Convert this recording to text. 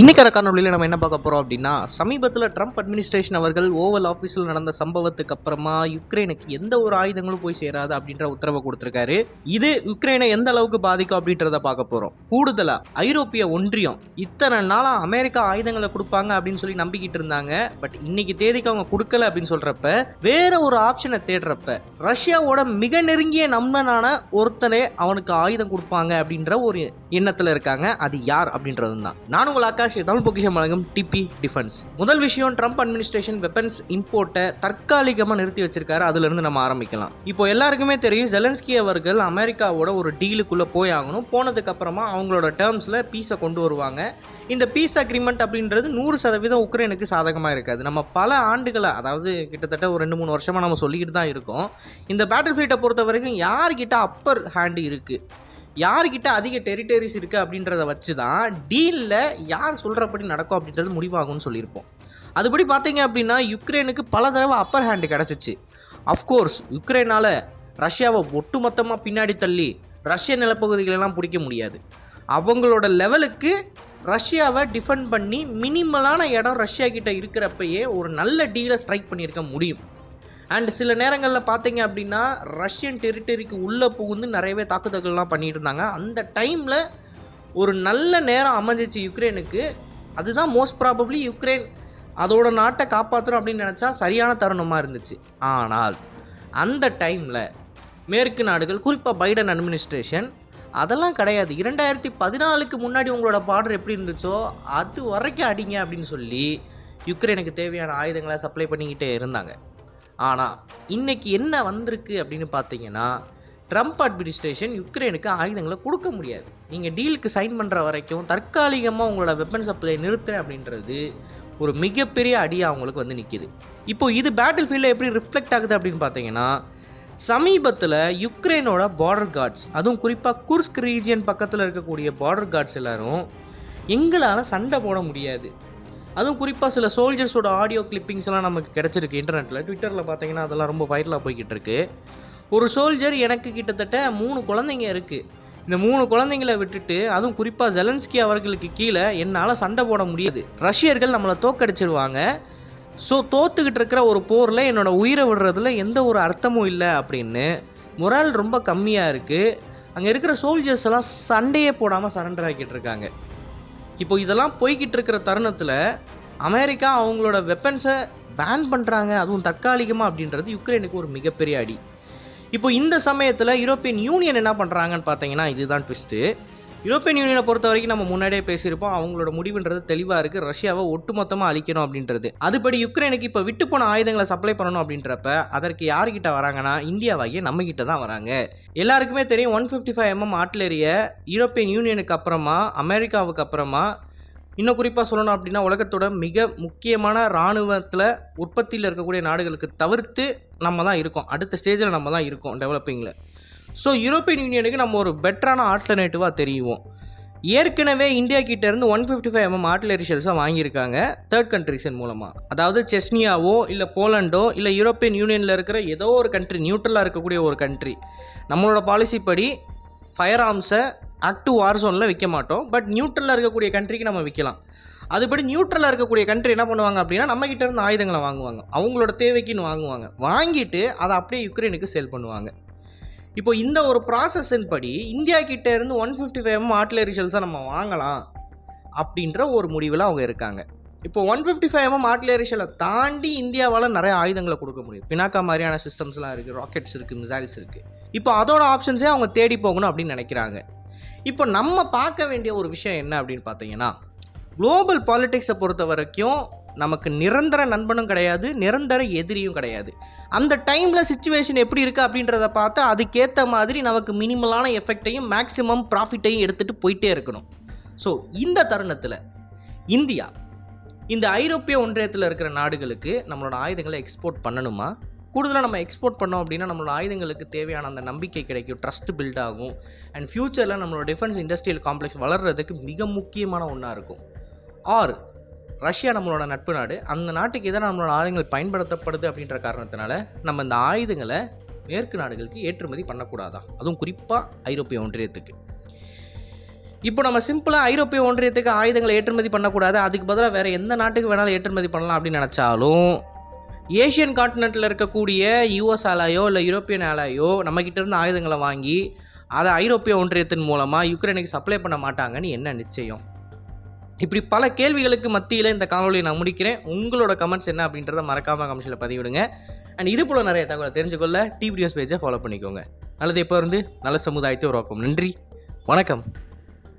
இன்னைக்கு காணொலியில் நம்ம என்ன பார்க்க போகிறோம் அப்படின்னா சமீபத்தில் ட்ரம்ப் அட்மினிஸ்ட்ரேஷன் அவர்கள் ஓவல் ஆஃபீஸில் நடந்த சம்பவத்துக்கு அப்புறமா யுக்ரைனுக்கு எந்த ஒரு ஆயுதங்களும் போய் சேராது அப்படின்ற உத்தரவை கொடுத்துருக்காரு. இது யுக்ரைனை எந்த அளவுக்கு பாதிக்கும் அப்படின்றத பார்க்க போகிறோம் கூடுதலாக ஐரோப்பிய ஒன்றியம் இத்தனை நாளாக அமெரிக்கா ஆயுதங்களை கொடுப்பாங்க அப்படின்னு சொல்லி நம்பிக்கிட்டு இருந்தாங்க. பட் இன்னைக்கு தேதிக்கு அவங்க கொடுக்கல அப்படின்னு சொல்கிறப்ப வேற ஒரு ஆப்ஷனை தேடுறப்ப ரஷ்யாவோட மிக நெருங்கிய நண்பனான ஒருத்தனே அவனுக்கு ஆயுதம் கொடுப்பாங்க அப்படின்ற ஒரு எண்ணத்தில் இருக்காங்க. அது யார் அப்படின்றது தான் நான் உங்கள் ஆகாஷ் தமிழ் பொக்கிஷம் வழங்கும் டிபி டிஃபென்ஸ். முதல் விஷயம் ட்ரம்ப் அட்மினிஸ்ட்ரேஷன் வெப்பன்ஸ் இம்போர்ட்டை தற்காலிகமாக நிறுத்தி வச்சிருக்காரு. அதுல இருந்து நம்ம ஆரம்பிக்கலாம். இப்போ எல்லாருக்குமே தெரியும் ஜெலன்ஸ்கி அவர்கள் அமெரிக்காவோட ஒரு டீலுக்குள்ள போய் ஆகணும் போனதுக்கு அப்புறமா அவங்களோட டேர்ம்ஸ்ல பீஸை கொண்டு வருவாங்க. இந்த பீஸ் அக்ரிமெண்ட் அப்படின்றது நூறு சதவீதம் உக்ரைனுக்கு சாதகமாக இருக்காது. நம்ம பல ஆண்டுகளாக அதாவது கிட்டத்தட்ட ஒரு ரெண்டு மூணு வருஷமாக நம்ம சொல்லிக்கிட்டு தான் இருக்கோம். இந்த பேட்டில் ஃபீல்டை பொறுத்த வரைக்கும் யார்கிட்ட அப்பர் ஹேண்டு இருக்குது யார்கிட்ட அதிக டெரிட்டரிஸ் இருக்குது அப்படின்றத வச்சு தான் டீலில் யார் சொல்கிறபடி நடக்கும் அப்படின்றது முடிவாகும்னு சொல்லியிருப்போம். அதுபடி பார்த்தீங்க அப்படின்னா யுக்ரைனுக்கு பல தடவை அப்பர் ஹேண்டு கிடச்சிச்சு. அஃப்கோர்ஸ் யுக்ரைனால் ரஷ்யாவை ஒட்டுமொத்தமாக பின்னாடி தள்ளி ரஷ்ய நிலப்பகுதிகளெல்லாம் பிடிக்க முடியாது. அவங்களோட லெவலுக்கு ரஷ்யாவை டிஃபெண்ட் பண்ணி மினிமலான இடம் ரஷ்யா கிட்ட இருக்கிறப்பயே ஒரு நல்ல டீலை ஸ்ட்ரைக் பண்ணியிருக்க முடியும். அண்ட் சில நேரங்களில் பார்த்தீங்க அப்படின்னா ரஷ்யன் டெரிட்டரிக்கு உள்ளே புகுந்து நிறையவே தாக்குதல்கள்லாம் பண்ணிட்டு இருந்தாங்க. அந்த டைமில் ஒரு நல்ல நேரம் அமைஞ்சிச்சு யுக்ரைனுக்கு அதுதான் மோஸ்ட் ப்ராபப்ளி யுக்ரைன் அதோட நாட்டை காப்பாற்றணும் அப்படின்னு நினச்சா சரியான தருணமாக இருந்துச்சு. ஆனால் அந்த டைமில் மேற்கு நாடுகள் குறிப்பாக பைடன் அட்மினிஸ்ட்ரேஷன் அதெல்லாம் கிடையாது. இரண்டாயிரத்தி பதினாலுக்கு முன்னாடி உங்களோட பார்டர் எப்படி இருந்துச்சோ அது வரைக்கும் அடிங்க அப்படின்னு சொல்லி யுக்ரைனுக்கு தேவையான ஆயுதங்களை சப்ளை பண்ணிக்கிட்டே இருந்தாங்க. ஆனால் இன்றைக்கி என்ன வந்திருக்கு அப்படின்னு பார்த்தீங்கன்னா ட்ரம்ப் அட்மினிஸ்ட்ரேஷன் யுக்ரைனுக்கு ஆயுதங்களை கொடுக்க முடியாது. நீங்கள் டீலுக்கு சைன் பண்ணுற வரைக்கும் தற்காலிகமாக உங்களோட வெப்பன் சப்ளை நிறுத்துறேன் அப்படின்றது ஒரு மிகப்பெரிய அடியாக அவங்களுக்கு வந்து நிற்கிது இப்போ இது பேட்டில் ஃபீல்டில் எப்படி ரிஃப்ளெக்ட் ஆகுது அப்படின்னு பார்த்தீங்கன்னா சமீபத்தில் யுக்ரைனோட பார்டர் கார்ட்ஸ் அதுவும் குறிப்பாக குர்ஸ்க் ரீஜியன் பக்கத்தில் இருக்கக்கூடிய பார்டர் கார்ட்ஸ் எல்லோரும் எங்களால் சண்டை போட முடியாது. அதுவும் குறிப்பாக சில சோல்ஜர்ஸோட ஆடியோ கிளிப்பிங்ஸ்லாம் நமக்கு கிடச்சிருக்கு இன்டர்நெட்டில் ட்விட்டரில் பார்த்தீங்கன்னா அதெல்லாம் ரொம்ப வைரலாக போய்கிட்டு இருக்கு. ஒரு சோல்ஜர் எனக்கு கிட்டத்தட்ட மூணு குழந்தைங்க இருக்குது இந்த மூணு குழந்தைங்களை விட்டுட்டு அதுவும் குறிப்பாக ஜெலன்ஸ்கி அவர்களுக்கு கீழே என்னால் சண்டை போட முடியாது. ரஷ்யர்கள் நம்மளை தோக்கடிச்சிருவாங்க. ஸோ தோத்துக்கிட்டு இருக்கிற ஒரு போரில் என்னோடய உயிரை விடுறதுல எந்த ஒரு அர்த்தமும் இல்லை அப்படின்னு. மொரால் ரொம்ப கம்மியாக இருக்குது அங்கே இருக்கிற சோல்ஜர்ஸ் எல்லாம் சண்டையே போடாமல் சரண்டர் ஆக்கிட்டு இருக்காங்க. இப்போ இதெல்லாம் போய்கிட்டு இருக்கிற தருணத்தில் அமெரிக்கா அவங்களோட வெப்பன்ஸை பேன் பண்ணுறாங்க அதுவும் தற்காலிகமாக அப்படின்றது யுக்ரைனுக்கு ஒரு மிகப்பெரிய அடி. இப்போ இந்த சமயத்தில் யூரோப்பியன் யூனியன் என்ன பண்ணுறாங்கன்னு பார்த்தீங்கன்னா இதுதான் ட்விஸ்ட்டு யூரோப்பியன் யூனியனை பொறுத்த வரைக்கும் நம்ம முன்னாடியே பேசியிருப்போம். அவங்களோட முடிவுன்றது தெளிவாக இருக்குது ரஷ்யாவை ஒட்டுமொத்தமாக அழிக்கணும் அப்படின்றது. அதுபடி யுக்ரைனுக்கு இப்போ விட்டு போன ஆயுதங்களை சப்ளை பண்ணணும் அப்படின்றப்ப அதற்கு யார்கிட்ட வராங்கன்னா இந்தியாவாகிய நம்ம கிட்ட தான் வராங்க. எல்லாருக்குமே தெரியும் ஒன் ஃபிஃப்டி ஃபைவ் எம்எம் ஆர்ட்லரியை யூரோப்பியன் யூனியனுக்கு அப்புறமா அமெரிக்காவுக்கு அப்புறமா இன்னும் குறிப்பாக சொல்லணும் அப்படின்னா உலகத்தோட மிக முக்கியமான இராணுவத்தில் உற்பத்தியில் இருக்கக்கூடிய நாடுகளுக்கு தவிர்த்து நம்ம தான் இருக்கோம். அடுத்த ஸ்டேஜில் நம்ம தான் இருக்கோம் டெவலப்பிங்கில் ஸோ யூரோப்பியன் யூனியனுக்கு நம்ம ஒரு பெட்டரான ஆல்டர்னேட்டிவாக தெரியும் ஏற்கனவே இந்தியா கிட்டேருந்து one fifty five MM artillery ஷெல்ஸாக வாங்கியிருக்காங்க தேர்ட் கண்ட்ரிஸின் மூலமாக அதாவது செஸ்னியாவோ இல்லை போலண்டோ இல்லை யூரோப்பியன் யூனியனில் இருக்கிற ஏதோ ஒரு கண்ட்ரி நியூட்ரலாக இருக்கக்கூடிய ஒரு கண்ட்ரி நம்மளோட பாலிசி படி ஃபயர் ஆர்ம்ஸை ஆக்டிவ் வார் ஜோனில் விற்க மாட்டோம். பட் நியூட்ரலாக இருக்கக்கூடிய கண்ட்ரிக்கு நம்ம விற்கலாம் அதுபடி நியூட்ரலாக இருக்கக்கூடிய கண்ட்ரி என்ன பண்ணுவாங்க அப்படின்னா நம்ம இருந்து ஆயுதங்களை வாங்குவாங்க. அவங்களோட தேவைக்குன்னு வாங்குவாங்க. வாங்கிட்டு அதை அப்படியே யுக்ரைனுக்கு சேல் பண்ணுவாங்க. இப்போ இந்த ஒரு ப்ராசஸின் படி இந்தியா கிட்டே இருந்து ஒன் ஃபிஃப்டி ஃபைவ் ஆர்ட்லரி ஷெல்ஸை நம்ம வாங்கலாம் அப்படின்ற ஒரு முடிவில் அவங்க இருக்காங்க. இப்போ one fifty five MM artillery ஷெல்லை தாண்டி இந்தியாவால் நிறைய ஆயுதங்களை கொடுக்க முடியும். பினாக்கா மாதிரியான சிஸ்டம்ஸ்லாம் இருக்குது ராக்கெட்ஸ் இருக்குது மிசைல்ஸ் இருக்குது இப்போ அதோட ஆப்ஷன்ஸே அவங்க தேடி போகணும் அப்படின்னு நினைக்கிறாங்க. இப்போ நம்ம பார்க்க வேண்டிய ஒரு விஷயம் என்ன அப்படின்னு பார்த்தீங்கன்னா குளோபல் பாலிட்டிக்ஸை பொறுத்த வரைக்கும் நமக்கு நிரந்தர நண்பனும் கிடையாது நிரந்தர எதிரியும் கிடையாது. அந்த டைமில் சுச்சுவேஷன் எப்படி இருக்குது அப்படின்றத பார்த்து அதுக்கேற்ற மாதிரி நமக்கு மினிமலான எஃபெக்டையும் மேக்ஸிமம் ப்ராஃபிட்டையும் எடுத்துகிட்டு போயிட்டே இருக்கணும். ஸோ இந்த தருணத்தில் இந்தியா இந்த ஐரோப்பிய ஒன்றியத்தில் இருக்கிற நாடுகளுக்கு நம்மளோட ஆயுதங்களை எக்ஸ்போர்ட் பண்ணணுமா? கூடுதலாக நம்ம எக்ஸ்போர்ட் பண்ணோம் அப்படின்னா நம்மளோட ஆயுதங்களுக்கு தேவையான அந்த நம்பிக்கை கிடைக்கும் ட்ரஸ்ட் பில்ட் ஆகும். அண்ட் ஃப்யூச்சரில் நம்மளோட டிஃபென்ஸ் இண்டஸ்ட்ரியல் காம்ப்ளெக்ஸ் வளர்கிறதுக்கு மிக முக்கியமான ஒன்றா இருக்கும். ஆர் ரஷ்யா நம்மளோட நட்பு நாடு. அந்த நாட்டுக்கு எதிராக நம்மளோட ஆயுதங்கள் பயன்படுத்தப்படுது அப்படின்ற காரணத்தினால நம்ம இந்த ஆயுதங்களை மேற்கு நாடுகளுக்கு ஏற்றுமதி பண்ணக்கூடாதா? அதுவும் குறிப்பாக ஐரோப்பிய ஒன்றியத்துக்கு. இப்போ நம்ம சிம்பிளாக ஐரோப்பிய ஒன்றியத்துக்கு ஆயுதங்களை ஏற்றுமதி பண்ணக்கூடாது. அதுக்கு பதிலாக வேறு எந்த நாட்டுக்கு வேணாலும் ஏற்றுமதி பண்ணலாம் அப்படின்னு நினச்சாலும் ஏஷியன் கான்டினென்ட்டில் இருக்கக்கூடிய யூஎஸ் ஆலாயோ இல்லை யூரோப்பியன் ஆலையோ நம்மக்கிட்ட இருந்து ஆயுதங்களை வாங்கி அதை ஐரோப்பிய ஒன்றியத்தின் மூலமாக யுக்ரைனுக்கு சப்ளை பண்ண மாட்டாங்கன்னு என்ன நிச்சயம்? இப்படி பல கேள்விகளுக்கு மத்தியில் இந்த காணொலியை நான் முடிக்கிறேன். உங்களோட கமெண்ட்ஸ் என்ன அப்படின்றத மறக்காமல் கமெண்ட்ஸில் பதிவிடுங்க. அண்ட் இது போல் நிறைய தகவலை தெரிஞ்சுக்கொள்ள டிபிடிஎஸ் பேஜை ஃபாலோ பண்ணிக்கோங்க. நல்லது இப்போ இருந்து? நல்ல சமுதாயத்தை உருவாக்கும். நன்றி. வணக்கம்.